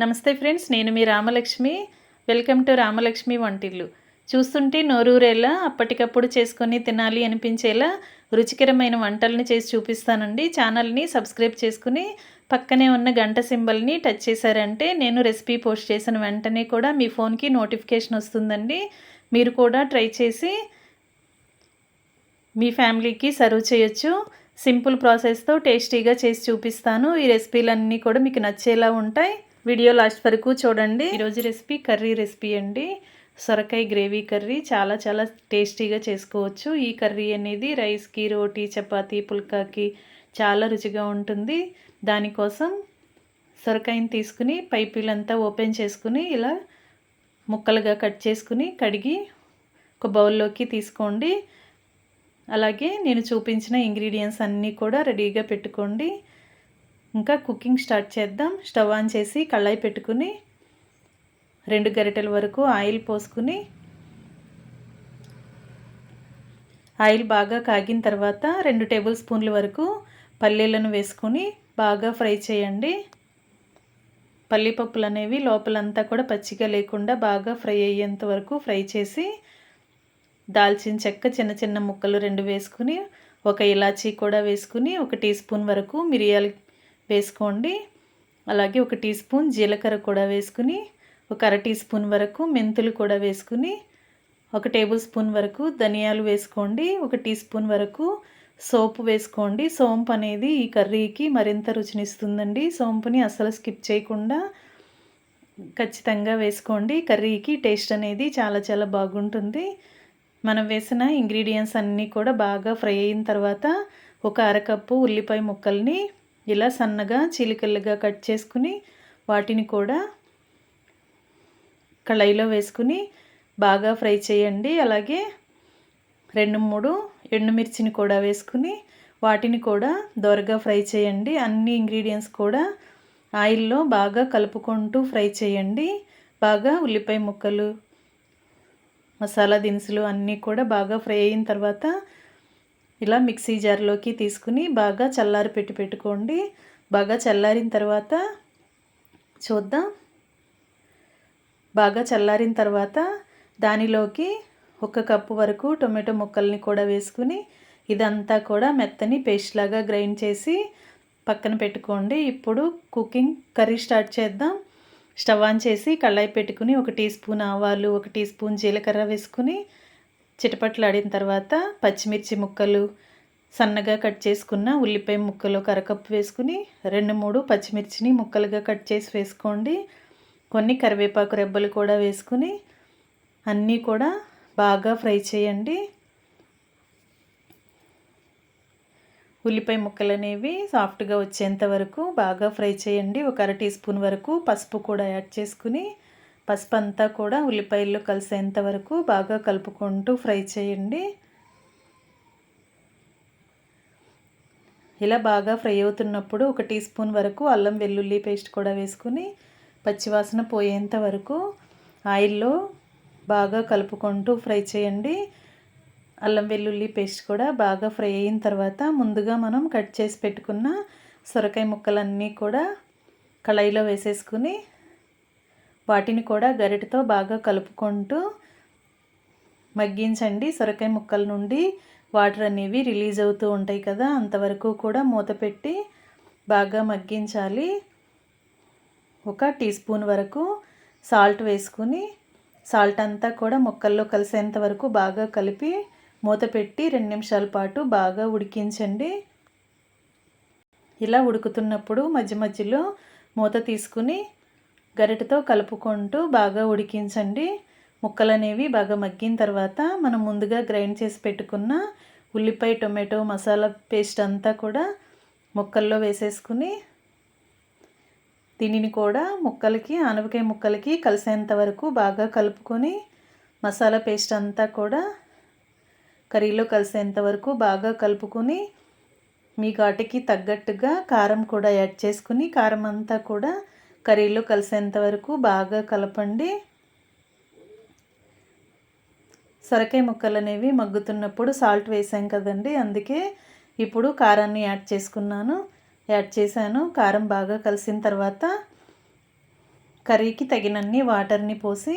నమస్తే ఫ్రెండ్స్ నేను మీ Ramalakshmi. Welcome to Ramalakshmi Vantillu. చూస్తుంటే నోరూరేలా అప్పటికప్పుడు చేసుకొని తినాలి అనిపించేలా రుచికరమైన వంటల్ని చేసి చూపిస్తానండి. ఛానల్ని సబ్స్క్రైబ్ చేసుకుని పక్కనే ఉన్న గంట సింబల్ని టచ్ చేశారంటే నేను రెసిపీ పోస్ట్ చేసిన వెంటనే కూడా మీ ఫోన్కి నోటిఫికేషన్ వస్తుందండి. మీరు కూడా ట్రై చేసి మీ ఫ్యామిలీకి సర్వ్ చేయొచ్చు. సింపుల్ ప్రాసెస్తో టేస్టీగా చేసి చూపిస్తాను. ఈ రెసిపీలన్నీ కూడా మీకు నచ్చేలా ఉంటాయి. వీడియో లాస్ట్ వరకు చూడండి. ఈరోజు రెసిపీ కర్రీ రెసిపీ అండి. సొరకాయ గ్రేవీ కర్రీ. చాలా చాలా టేస్టీగా చేసుకోవచ్చు. ఈ కర్రీ అనేది రైస్కి రోటీ చపాతి పుల్కాకి చాలా రుచిగా ఉంటుంది. దానికోసం సొరకాయని తీసుకుని పైపులంతా ఓపెన్ చేసుకుని ఇలా ముక్కలుగా కట్ చేసుకుని కడిగి ఒక బౌల్లోకి తీసుకోండి. అలాగే నేను చూపించిన ఇంగ్రీడియంట్స్ అన్నీ కూడా రెడీగా పెట్టుకోండి. ఇంకా కుకింగ్ స్టార్ట్ చేద్దాం. స్టవ్ ఆన్ చేసి కళాయి పెట్టుకుని రెండు గరిటెల వరకు ఆయిల్ పోసుకుని ఆయిల్ బాగా కాగిన తర్వాత రెండు టేబుల్ స్పూన్ల వరకు పల్లీలను వేసుకొని బాగా ఫ్రై చేయండి. పల్లీపప్పులు అనేవి లోపలంతా కూడా పచ్చిగా లేకుండా బాగా ఫ్రై అయ్యేంత వరకు ఫ్రై చేసి దాల్చిన చెక్క చిన్న చిన్న ముక్కలు రెండు వేసుకుని ఒక ఇలాచీ కూడా వేసుకుని ఒక టీ స్పూన్ వరకు మిరియాలు వేసుకోండి. అలాగే ఒక టీ స్పూన్ జీలకర్ర కూడా వేసుకుని ఒక అర టీ స్పూన్ వరకు మెంతులు కూడా వేసుకుని ఒక టేబుల్ స్పూన్ వరకు ధనియాలు వేసుకోండి ఒక టీ స్పూన్ వరకు సోపు వేసుకోండి. సోంపు అనేది ఈ కర్రీకి మరింత రుచినిస్తుందండి. సోంపుని అసలు స్కిప్ చేయకుండా ఖచ్చితంగా వేసుకోండి. కర్రీకి టేస్ట్ అనేది చాలా చాలా బాగుంటుంది. మనం వేసిన ఇంగ్రీడియంట్స్ అన్నీ కూడా బాగా ఫ్రై అయిన తర్వాత ఒక అరకప్పు ఉల్లిపాయ ముక్కల్ని ఇలా సన్నగా చిలికలుగా కట్ చేసుకుని వాటిని కూడా కళాయిలో వేసుకుని బాగా ఫ్రై చేయండి. అలాగే రెండు మూడు ఎండుమిర్చిని కూడా వేసుకుని వాటిని కూడా దోరగా ఫ్రై చేయండి. అన్ని ఇంగ్రీడియంట్స్ కూడా ఆయిల్లో బాగా కలుపుకుంటూ ఫ్రై చేయండి. బాగా ఉల్లిపాయ ముక్కలు మసాలా దినుసులు అన్నీ కూడా బాగా ఫ్రై అయిన తర్వాత ఇలా మిక్సీ జార్లోకి తీసుకుని బాగా చల్లారి పెట్టి పెట్టుకోండి. బాగా చల్లారిన తర్వాత చూద్దాం. బాగా చల్లారిన తర్వాత దానిలోకి ఒక కప్పు వరకు టొమాటో ముక్కల్ని కూడా వేసుకుని ఇదంతా కూడా మెత్తని పేస్ట్ లాగా గ్రైండ్ చేసి పక్కన పెట్టుకోండి. ఇప్పుడు కుకింగ్ కర్రీ స్టార్ట్ చేద్దాం. స్టవ్ ఆన్ చేసి కళ్ళాయి పెట్టుకుని ఒక టీ స్పూన్ ఆవాలు ఒక టీ స్పూన్ జీలకర్ర వేసుకుని చిటపట్లాడిన తర్వాత పచ్చిమిర్చి ముక్కలు సన్నగా కట్ చేసుకున్న ఉల్లిపాయ ముక్కలు కరకప్పు వేసుకుని రెండు మూడు పచ్చిమిర్చిని ముక్కలుగా కట్ చేసి వేసుకోండి. కొన్ని కరివేపాకు రెబ్బలు కూడా వేసుకుని అన్నీ కూడా బాగా ఫ్రై చేయండి. ఉల్లిపాయ ముక్కలు అనేవి సాఫ్ట్గా వచ్చేంత వరకు బాగా ఫ్రై చేయండి. ఒక అర టీ స్పూన్ వరకు పసుపు కూడా యాడ్ చేసుకుని పసుపు అంతా కూడా ఉల్లిపాయల్లో కలిసేంత వరకు బాగా కలుపుకుంటూ ఫ్రై చేయండి. ఇలా బాగా ఫ్రై అవుతున్నప్పుడు ఒక టీ స్పూన్ వరకు అల్లం వెల్లుల్లి పేస్ట్ కూడా వేసుకుని పచ్చివాసన పోయేంత వరకు ఆయిల్లో బాగా కలుపుకుంటూ ఫ్రై చేయండి. అల్లం వెల్లుల్లి పేస్ట్ కూడా బాగా ఫ్రై అయిన తర్వాత ముందుగా మనం కట్ చేసి పెట్టుకున్న సొరకాయ ముక్కలన్నీ కూడా కళాయిలో వేసేసుకుని వాటిని కూడా గరిటతో బాగా కలుపుకుంటూ మగ్గించండి. సొరకాయ ముక్కల నుండి వాటర్ అనేవి రిలీజ్ అవుతూ ఉంటాయి కదా అంతవరకు కూడా మూత పెట్టి బాగా మగ్గించాలి. ఒక టీ స్పూన్ వరకు సాల్ట్ వేసుకుని సాల్ట్ అంతా కూడా ముక్కల్లో కలిసేంత వరకు బాగా కలిపి మూత పెట్టి రెండు నిమిషాల పాటు బాగా ఉడికించండి. ఇలా ఉడుకుతున్నప్పుడు మధ్య మధ్యలో మూత తీసుకుని గరిటతో కలుపుకుంటూ బాగా ఉడికించండి. ముక్కలు అనేవి బాగా మగ్గిన తర్వాత మనం ముందుగా గ్రైండ్ చేసి పెట్టుకున్న ఉల్లిపాయ టొమాటో మసాలా పేస్ట్ అంతా కూడా ముక్కల్లో వేసేసుకుని దీనిని కూడా ముక్కలకి ఆనపకాయ ముక్కలకి కలిసేంత వరకు బాగా కలుపుకొని మసాలా పేస్ట్ అంతా కూడా కర్రీలో కలిసేంత వరకు బాగా కలుపుకొని మీ ఘాటుకి తగ్గట్టుగా కారం కూడా యాడ్ చేసుకుని కారం అంతా కూడా కర్రీలో కలిసేంత వరకు బాగా కలపండి. సొరకాయ ముక్కలు అనేవి మగ్గుతున్నప్పుడు సాల్ట్ వేసాం కదండి అందుకే ఇప్పుడు కారాన్ని యాడ్ చేసుకున్నాను. యాడ్ చేశాను కారం బాగా కలిసిన తర్వాత కర్రీకి తగినన్ని వాటర్ని పోసి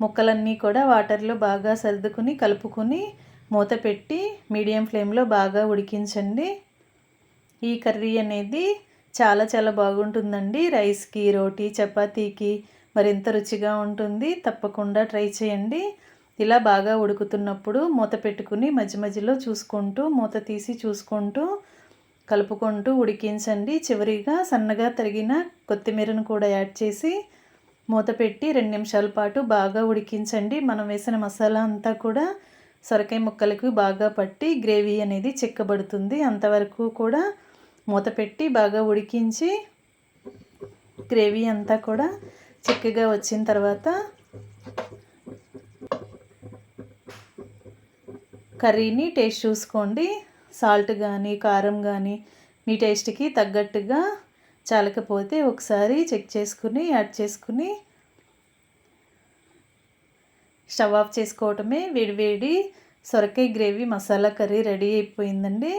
ముక్కలన్నీ కూడా వాటర్లో బాగా సర్దుకుని కలుపుకొని మూత పెట్టి మీడియం ఫ్లేమ్లో బాగా ఉడికించండి. ఈ కర్రీ అనేది చాలా చాలా బాగుంటుందండి. రైస్కి రోటీ చపాతీకి మరింత రుచిగా ఉంటుంది. తప్పకుండా ట్రై చేయండి. ఇలా బాగా ఉడుకుతున్నప్పుడు మూత పెట్టుకుని మధ్య మధ్యలో చూసుకుంటూ మూత తీసి చూసుకుంటూ కలుపుకుంటూ ఉడికించండి. చివరిగా సన్నగా తరిగిన కొత్తిమీరను కూడా యాడ్ చేసి మూత పెట్టి రెండు నిమిషాల పాటు బాగా ఉడికించండి. మనం వేసిన మసాలా అంతా కూడా సొరకాయ ముక్కలకు బాగా పట్టి గ్రేవీ అనేది చిక్కబడుతుంది. అంతవరకు కూడా మూత పెట్టి బాగా ఉడికించి గ్రేవీ అంతా కూడా చిక్కగా వచ్చిన తర్వాత కర్రీని టేస్ట్ చూసుకోండి. సాల్ట్ కానీ కారం కానీ మీ టేస్ట్కి తగ్గట్టుగా చాలకపోతే ఒకసారి చెక్ చేసుకుని యాడ్ చేసుకుని స్టవ్ ఆఫ్ చేసుకోవటమే వేడివేడి సొరకాయ గ్రేవీ మసాలా కర్రీ రెడీ అయిపోయిందండి.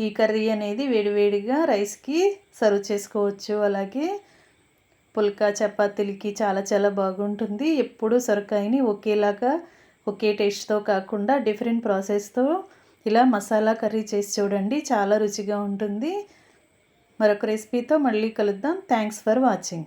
ఈ కర్రీ అనేది వేడివేడిగా రైస్కి సర్వ్ చేసుకోవచ్చు. అలాగే పుల్కా చపాతీలకి చాలా చాలా బాగుంటుంది. ఎప్పుడు సొరకాయని ఒకేలాగా ఒకే టేస్ట్తో కాకుండా డిఫరెంట్ ప్రాసెస్తో ఇలా మసాలా కర్రీ చేసి చూడండి. చాలా రుచిగా ఉంటుంది. మరొక రెసిపీతో మళ్ళీ కలుద్దాం. Thanks for watching.